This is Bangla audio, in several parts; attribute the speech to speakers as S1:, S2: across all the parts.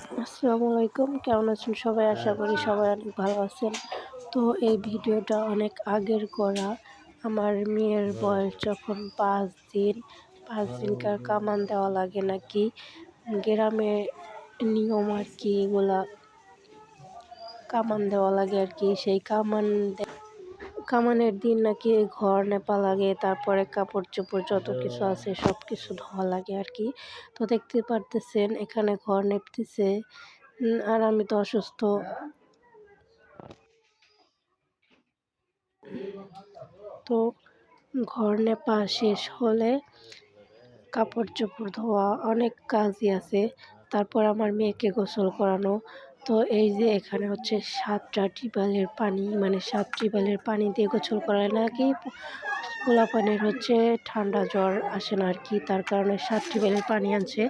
S1: আসসালামু আলাইকুম। কেমন আছেন সবাই? আশা করি সবাই অনেক ভালো আছেন। তো এই ভিডিওটা অনেক আগের করা। আমার মেয়ের বয়স যখন পাঁচ দিন পাঁচ দিনকার কামান দেওয়া লাগে নাকি? গ্রামে নিয়ম আর কি এগুলা। কামান দেওয়া লাগে আর কি সেই কামান কামানের দিন নাকি ঘর নেপা লাগে, তারপরে কাপড় চোপড় যত কিছু আছে সব কিছু ধোয়া লাগে আর কি। তো দেখতে পারতেছেন, এখানে ঘর নেপতেছে। আর আমি তো অসুস্থ। তো ঘর নেপা শেষ হলে কাপড় চোপড় ধোয়া, অনেক কাজই আছে। তারপর আমার মেয়েকে গোসল করানো তো এই যে এখানে হচ্ছে সাতটা টিউবওয়েলের পানি মানে সাত টিউবওয়েলের পানি দিয়ে গোসল করায় নাকি পানির হচ্ছে ঠান্ডা জ্বর আসে না আর কি তার কারণে সাত টিউবওয়েলের পানি আনছে।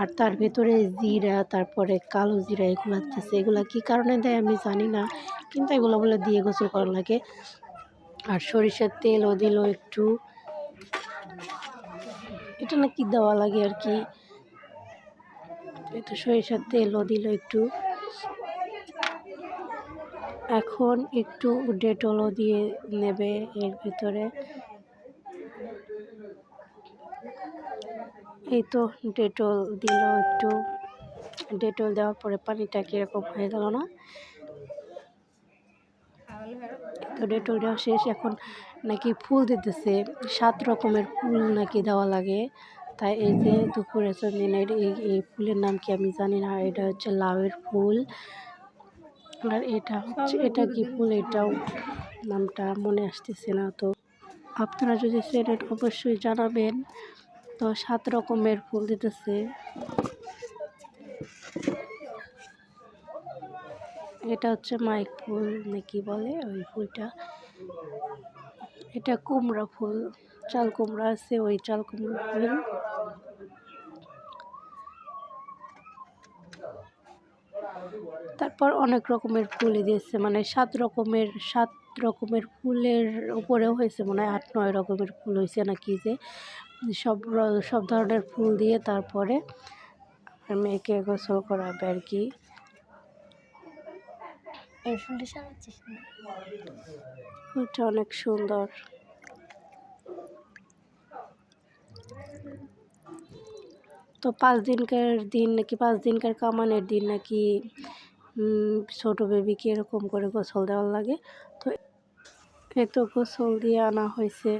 S1: আর তার ভেতরে জিরা, তারপরে কালো জিরা এগুলো আছে এগুলো কী কারণে দেয় আমি জানি না, কিন্তু এগুলো বলে দিয়ে গোসল করা লাগে। আর সরিষার তেলও দিল একটু। এটা নাকি দেওয়া লাগে আর কি এটা সরিষার তেলও দিল একটু। এখন একটু ডেটলও দিয়ে নেবে এর ভিতরে। এই তো ডেটল দিল একটু। ডেটল দেওয়ার পরে পানিটা কীরকম হয়ে গেল না? তো ডেটল দেওয়া শেষ, এখন নাকি ফুল দিতেছে। সাত রকমের ফুল নাকি দেওয়া লাগে। তাই এই যে দুপুরে দিনের এই এই ফুলের নাম কি আমি জানি না, এটা হচ্ছে লাউয়ের ফুল। আর এটা হচ্ছে, এটা কি ফুল এটাও নামটা মনে আসতেছে না তো। আপনারা যদি চেনেন অবশ্যই জানাবেন। তো সাত রকমের ফুল দিতেছে। এটা হচ্ছে মাইক ফুল নাকি বলে ওই ফুলটা? এটা কুমড়া ফুল। চাল কুমড়া আছে ওই চাল কুমড়া তারপর অনেক রকমের ফুল দিয়েছে মানে সাত রকমের সাত রকমের ফুলের উপরেও হয়েছে মনে হয় আট নয় রকমের ফুল হয়েছে নাকি যে। সব সব ধরনের ফুল দিয়ে তারপরে মেয়েকে গোসল করাবে আর কি। ফুলটা অনেক সুন্দর। তো পাঁচ দিনকার দিন নাকি পাঁচ দিনকার কামানের দিন নাকি ছোট বেবিকে এরকম করে গোসল দেওয়ার লাগে। তো এ তো গোসল দিয়ে আনা হয়েছে।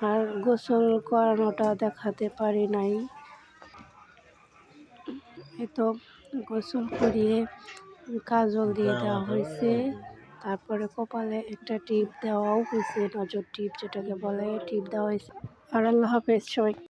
S1: আর গোসল করানোটা দেখাতে পারি নাই। এ তো গোসল করিয়ে কাজল দিয়ে দেওয়া হয়েছে। তারপরে কপালে একটা টিপ দেওয়াও হয়েছে নজর টিপ যেটাকে বলে টিপ দেওয়া হয়েছে। আর আল্লাহ হাফেজ সবাই।